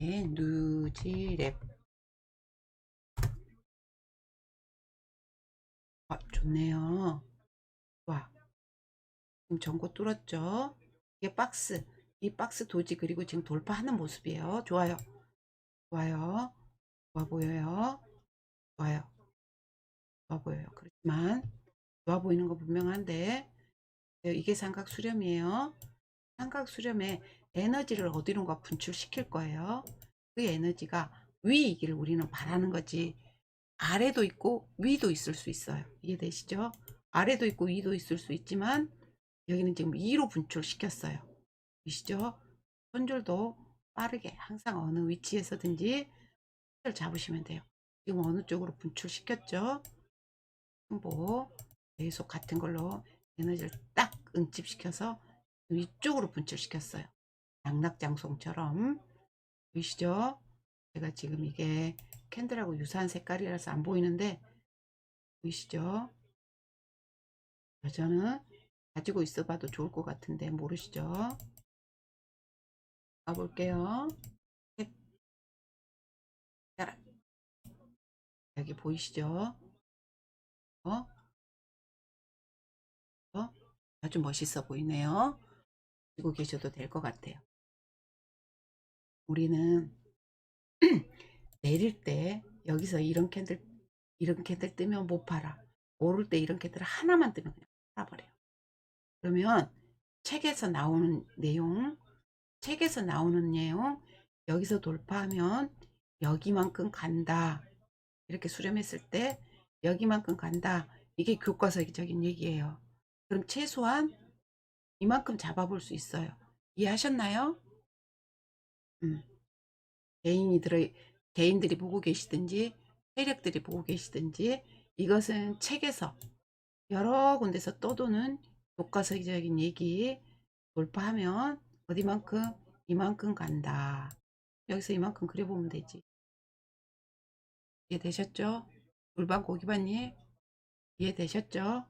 네, 누지랩. 아, 좋네요. 와, 지금 전고 뚫었죠? 이게 박스, 이 박스 도지 그리고 지금 돌파하는 모습이에요. 좋아요. 좋아요. 좋아 보여요. 좋아요. 좋아 보여요. 그렇지만 좋아 보이는 거 분명한데 네, 이게 삼각 수렴이에요. 삼각 수렴에 에너지를 어디론가 분출시킬 거예요. 그 에너지가 위이기를 우리는 바라는 거지. 아래도 있고 위도 있을 수 있어요. 이해되시죠? 아래도 있고 위도 있을 수 있지만 여기는 지금 위로 분출시켰어요. 보시죠? 손줄도 빠르게 항상 어느 위치에서든지 손을 잡으시면 돼요. 지금 어느 쪽으로 분출시켰죠? 승보 계속 같은 걸로 에너지를 딱 응집시켜서 위쪽으로 분출시켰어요. 낙낙장송처럼 보이시죠? 제가 지금 이게 캔들하고 유사한 색깔이라서 안 보이는데 보이시죠? 여자는 가지고 있어 봐도 좋을 것 같은데 모르시죠? 가볼게요. 여기 보이시죠? 어? 어? 아주 멋있어 보이네요. 들고 계셔도 될 것 같아요. 우리는 내릴 때 여기서 이런 캔들 이런 캔들 뜨면 못 팔아. 오를 때 이런 캔들 하나만 뜨면 그냥 팔아버려요. 그러면 책에서 나오는 내용, 책에서 나오는 내용 여기서 돌파하면 여기만큼 간다. 이렇게 수렴했을 때 여기만큼 간다. 이게 교과서적인 얘기예요. 그럼 최소한 이만큼 잡아볼 수 있어요. 이해하셨나요? 음. 개인이 들어 개인들이 보고 계시든지 세력들이 보고 계시든지 이것은 책에서 여러 군데서 떠도는 교과서적인 얘기 돌파하면 어디만큼 이만큼 간다. 여기서 이만큼 그려보면 되지. 이해되셨죠? 물반 고기반님 이해되셨죠?